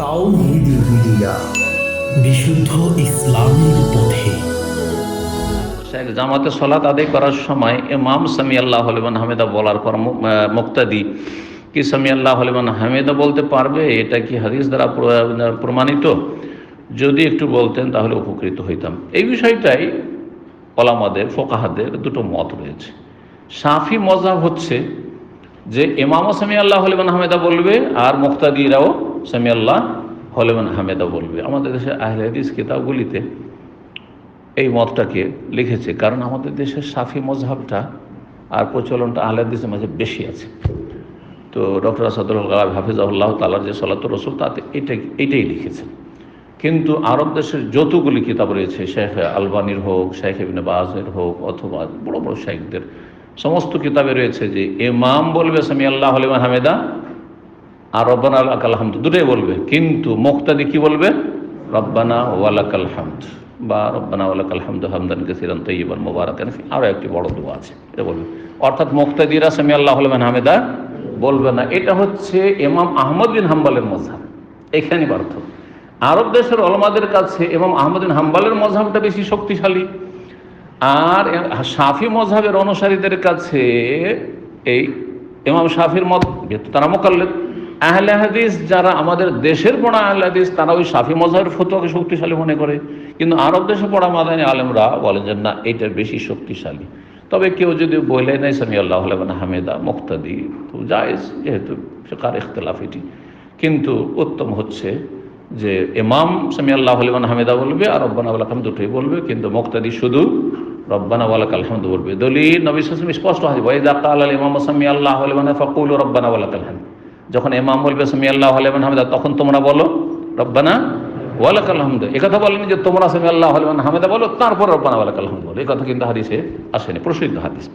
তাওহিদি media Sheikh জামাতে সলাত আদায় করার সময় ইমাম সামি আল্লাহ হলিমান হামেদা বলার পর মুক্তাদি, কি সামি আল্লাহ হলিমান হামেদা বলতে পারবে? এটা কি হাদিস দ্বারা প্রমাণিত? যদি একটু বলতেন তাহলে উপকৃত হইতাম। এই বিষয়টাই ওলামাদের, ফোকাহাদের দুটো মত রয়েছে। সাফি মজাব হচ্ছে যে ইমামও সামি আল্লাহ হলিমান হামেদা বলবে আর মুক্তাদিরাও সামি আল্লাহ হলিমান হামেদা বলবে। আমাদের দেশে আহলে হাদিস কিতাবগুলিতে এই মতটাকে লিখেছে, কারণ আমাদের দেশের সাফি মজহাবটা আর প্রচলনটা আহলাদিসের মাঝে বেশি আছে। তো ডক্টর আসাদুল কালাম হাফিজাউল্লাহ তালার যে সলাত রসুল, তাতে এটাই এটাই লিখেছেন কিন্তু আরব দেশের যতগুলি কিতাব রয়েছে, শেখ আলবানির হোক, শেখ ইবনে বাজের হোক, অথবা বড় বড় শেখদের সমস্ত কিতাবে রয়েছে যে ইমাম বলবে সামি আল্লাহ হলিমান হামেদা আর রব্বানা আল্লাহ হামদ। দুটোই বলবে। কিন্তু মুক্তাদি কি বলবে? রব্বানা ওয়ালাকাল হামদ। বা রব্বানা ওয়ালাকাল হামদ হামদান কাসিরান তৈবান মোবারকান। আরও একটি বড় দোয়া আছে। এটা বলবে। অর্থাৎ মুক্তাদিরা সামি আল্লাহ হলমান হামেদা বলবে না। এটা হচ্ছে ইমাম আহমদ বিন হাম্বালের মজহাব এখানে পার্থক্য। আরব দেশের অলমাদের কাছে ইমাম আহমদ বিন হাম্বালের মজহাবটা বেশি শক্তিশালী। আর সাফি মজহাবের অনুসারীদের কাছে এই ইমাম সাফির মত, যেহেতু তারা মোকাল্লেদ আহলে হাদিস যারা আমাদের দেশের পড়া আহলে হাদিস, তারা ওই সাফি মজহাবের ফতোয়াকে শক্তিশালী মনে করে। কিন্তু আরব দেশে পড়া মাদানী আলেমরা বলেন যে, না এটা বেশি শক্তিশালী। তবে কেউ যদি বলে, নাই সামি আল্লাহ হামেদা, মুক্তাদি, তো জায়েজ, যেহেতু কার ইখতলাফ এটি। কিন্তু উত্তম হচ্ছে যে, ইমাম সামি আল্লাহ হামেদা বলবে আর রব্বানা আল্লাহ দুটোই বলবে, কিন্তু মুক্তাদি শুধু রব্বানা ওয়ালাক আলহামদ বলবে। দলিল নবী সাসম স্পষ্ট হাজি ওয়াইদা কাল আল ইমাম সামি আল্লাহ ফাকুল রব্বানা ওয়ালাক আলহামদ। যখন এমাম বলবে সামি আল্লাহ আলমান হামেদা, তখন তোমরা বলো, রব্বানা ওয়ালাক আলহামদ এ কথা বলেনি যে তোমরা সামি আল্লাহ আলমান হামেদা বলো, তারপর রব্বানা ওয়ালাক আলহামদ বলো। এই কথা কিন্তু হাদিসে আসেনি, প্রসিদ্ধ হাদিস।